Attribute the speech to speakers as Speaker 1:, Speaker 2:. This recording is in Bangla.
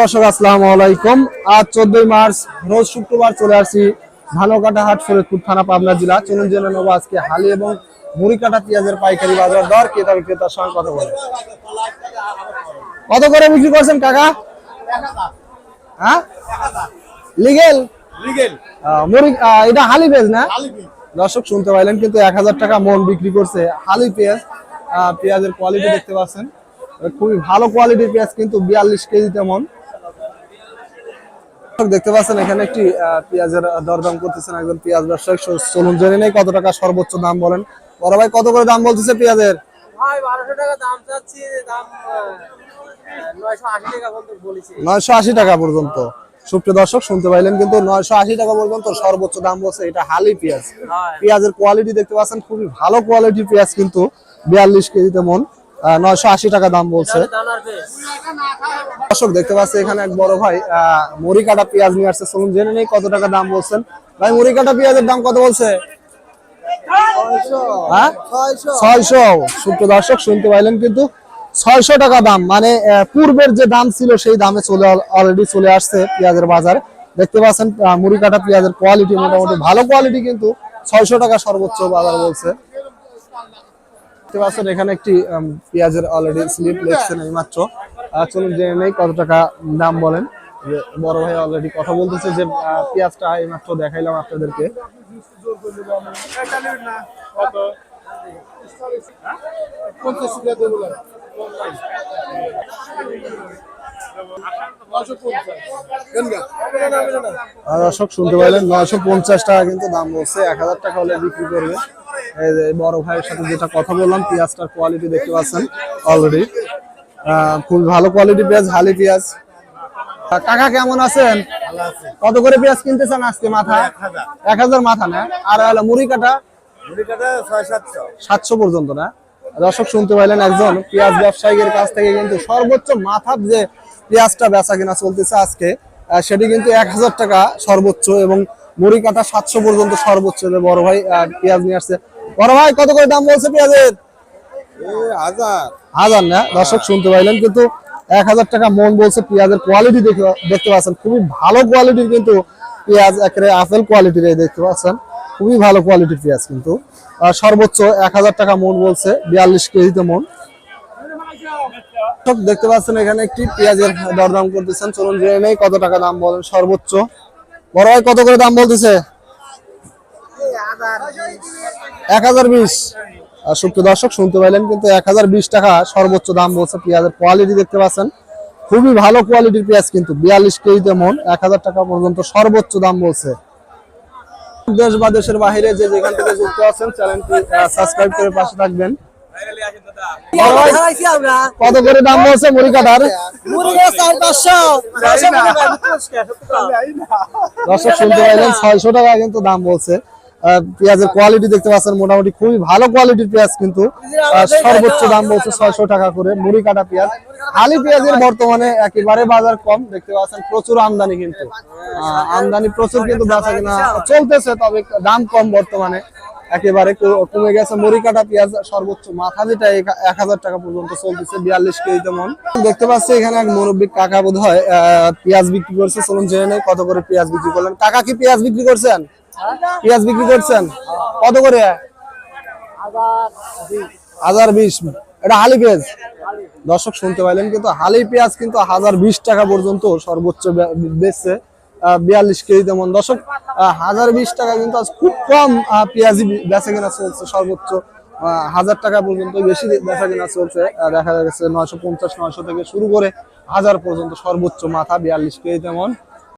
Speaker 1: দর্শক আসসালামু আলাইকুম। আজ চোদ্দই মার্চ রোজ শুক্রবার চলে আসছি ধানকাটা হাট ফরিদপুর থানা পাবনা জেলা। চলুন জেনে নেব আজকে হালি এবং মুড়িকাটা পেঁয়াজের পাইকারি বাজার দর। ক্রেতা বিক্রেতার সঙ্গে কথা বলে? কত করে বিক্রি করছেন কাকা? হ্যাঁ? লিগেল?
Speaker 2: লিগেল।
Speaker 1: মুড়ি এটা হালি পেঁয়াজ না? দর্শক শুনতে পাইলেন কিন্তু এক হাজার টাকা মন বিক্রি করছে হালি পেঁয়াজ। পেঁয়াজের কোয়ালিটি দেখতে পাচ্ছেন। খুবই ভালো কোয়ালিটির পেঁয়াজ কিন্তু বিয়াল্লিশ কেজিতে মন। দর্শক দেখতে পাচ্ছেন এখানে একটি পেঁয়াজের দরদাম করতেছেন একজন পেঁয়াজ ব্যবসায়ী। চলুন জেনে নেই কত টাকা সর্বোচ্চ দাম বলেন। বড় ভাই কত করে দাম বলতেছে পেঁয়াজের?
Speaker 3: নয়শো আশি টাকা পর্যন্ত
Speaker 1: সুপ্রিয় দর্শক শুনতে পাইলেন কিন্তু নয়শো আশি টাকা পর্যন্ত সর্বোচ্চ দাম বলছে এটা হালি পেঁয়াজ। পেঁয়াজের কোয়ালিটি দেখতে পাচ্ছেন খুবই ভালো কোয়ালিটির পেঁয়াজ কিন্তু বিয়াল্লিশ কেজিতে মন। নয়শো আশি টাকা দাম বলছে। দর্শক দেখতে পাচ্ছি এখানে এক বড় ভাই মুড়ি কাটা পেঁয়াজ নিয়ে আসছে। চলুন জেনে নেই কত টাকা দাম বলছেন। ভাই মুড়ি কাটা পেঁয়াজের দাম কত বলছে? হ্যাঁ? ছয়শো। সুপ্রিয় দর্শক শুনতে পাইলেন কিন্তু ছয়শো টাকা দাম। মানে আহ, পূর্বের যে দাম ছিল সেই দামে চলে অলরেডি চলে আসছে পেঁয়াজের বাজার। দেখতে পাচ্ছেন আহ, মুড়ি কাটা পেঁয়াজের কোয়ালিটি মোটামুটি ভালো কোয়ালিটি কিন্তু ছয়শো টাকা সর্বোচ্চ বাজার বলছে। দেখতে পাচ্ছেন, এখানে একটি পেঁয়াজের অলরেডি স্লিপ লিখছেন এই মাত্র। চলুন জেনে নেই কত টাকা দাম বলেন। বড় ভাই অলরেডি কথা বলতেছে যে পেঁয়াজটা এই মাত্র দেখাইলাম আপনাদেরকে। দর্শক, শুনতে পাইলেন, নয়শো পঞ্চাশ টাকা কিন্তু দাম বলছে, এক হাজার টাকা হলে বিক্রি করবে। বড় ভাইয়ের সাথে যেটা কথা বললাম পেঁয়াজটার কোয়ালিটি দেখতে পাচ্ছেন অলরেডি খুব ভালো কোয়ালিটি পেঁয়াজ হালি পেঁয়াজ। কাকা কেমন আছেন? কত করে পেঁয়াজ কিনতেছেন আজকে মাথা এক হাজার। মাথা না? আর হলো মুড়ি কাটা? সাতশো। পর্যন্ত না? দর্শক শুনতে পাইলেন একজন পেঁয়াজ ব্যবসায়ীর কাছ থেকে কিন্তু সর্বোচ্চ মাথার যে পেঁয়াজটা বেচা কিনা চলতেছে আজকে সেটি কিন্তু এক হাজার টাকা সর্বোচ্চ এবং মুড়ি কাটা সাতশো পর্যন্ত সর্বোচ্চ বড় ভাই পেঁয়াজ নিয়ে আসছে। বড় ভাই কত করে দাম বলছে পেঁয়াজের?
Speaker 2: হাজার।
Speaker 1: না? দর্শক শুনতে পাইলেন কিন্তু এক হাজার টাকা মন বলছে পেঁয়াজের কোয়ালিটি দেখতে পাচ্ছেন। খুবই ভালো কোয়ালিটির কিন্তু পেঁয়াজ একেবারে আপেল কোয়ালিটির দেখতে পাচ্ছেন। খুবই ভালো কোয়ালিটির পেঁয়াজ কিন্তু। সর্বোচ্চ এক হাজার টাকা মন বলছে বিয়াল্লিশ কেজিতে মন। দেখতে পাচ্ছেন এখানে একটি পেঁয়াজের দরদাম করতেছেন। চলুন জেনে নেই কত টাকা দাম বলেন সর্বোচ্চ। বড় ভাই কত করে দাম বলতেছে? এক হাজার বিশ। সুপ্রিয় দর্শক, শুনতে পাইলেন কিন্তু এক হাজার বিশ টাকা সর্বোচ্চ দাম বলছে পেঁয়াজের কোয়ালিটি দেখতে পাচ্ছেন। খুবই ভালো কোয়ালিটির পেঁয়াজ কিন্তু, বিয়াল্লিশ কেজিতে মন এক হাজার টাকা পর্যন্ত সর্বোচ্চ দাম বলছে। দেশ বা দেশের বাইরে যে যেখান থেকে যুক্ত আছেন চ্যানেলটি সাবস্ক্রাইব করে পাশে থাকবেন। কত করে দাম বলছে মুড়ি কাটার? দর্শক শুনতে পাইলেন, ছয়শো টাকা কিন্তু দাম বলছে। পেঁয়াজের কোয়ালিটি দেখতে পাচ্ছেন, মোটামুটি খুবই ভালো কোয়ালিটির পেঁয়াজ কিন্তু। সর্বোচ্চ দাম বলছে ছয়শো টাকা করে মুড়ি কাটা পেঁয়াজ। হালি পেঁয়াজের বর্তমানে একেবারে বাজার কম, দেখতে পাচ্ছেন, প্রচুর আমদানি কিন্তু। আমদানি প্রচুর কিন্তু চলতেছে, তবে দাম কম বর্তমানে। একেবারে কমে গেছে। মুড়ি কাটা পেঁয়াজ সর্বোচ্চ মাথা যেটা এক- হাজার টাকা পর্যন্ত চলতেছে, বিয়াল্লিশ কেজিতে মন দেখতে পাচ্ছি এখানে এক মুরব্বী কাকা বোধ হয় পেঁয়াজ বিক্রি করছে। চলুন জেনে নেই কত করে পেঁয়াজ বিক্রি করলেন। কাকা কি পেঁয়াজ বিক্রি করছেন? পেঁয়াজ বিক্রি করছেন? কত করে? হাজার বিশ। এটা হালি পেঁয়াজ? দর্শক শুনতে পাইলেন কিন্তু হালি পেঁয়াজ কিন্তু হাজার বিশ টাকা পর্যন্ত সর্বোচ্চ বেচছে। বিয়াল্লিশ কেজি তেমন। দশক হাজার বিশ টাকা কিন্তু আজ খুব কম পেঁয়াজি বেচা কেনা চলছে সর্বোচ্চ। হাজার টাকা পর্যন্ত বেশি বেচা কেনা চলছে। দেখা যাচ্ছে নয়শো পঞ্চাশ, নয়শো থেকে শুরু করে হাজার পর্যন্ত সর্বোচ্চ মাথা বিয়াল্লিশ কেজি তেমন।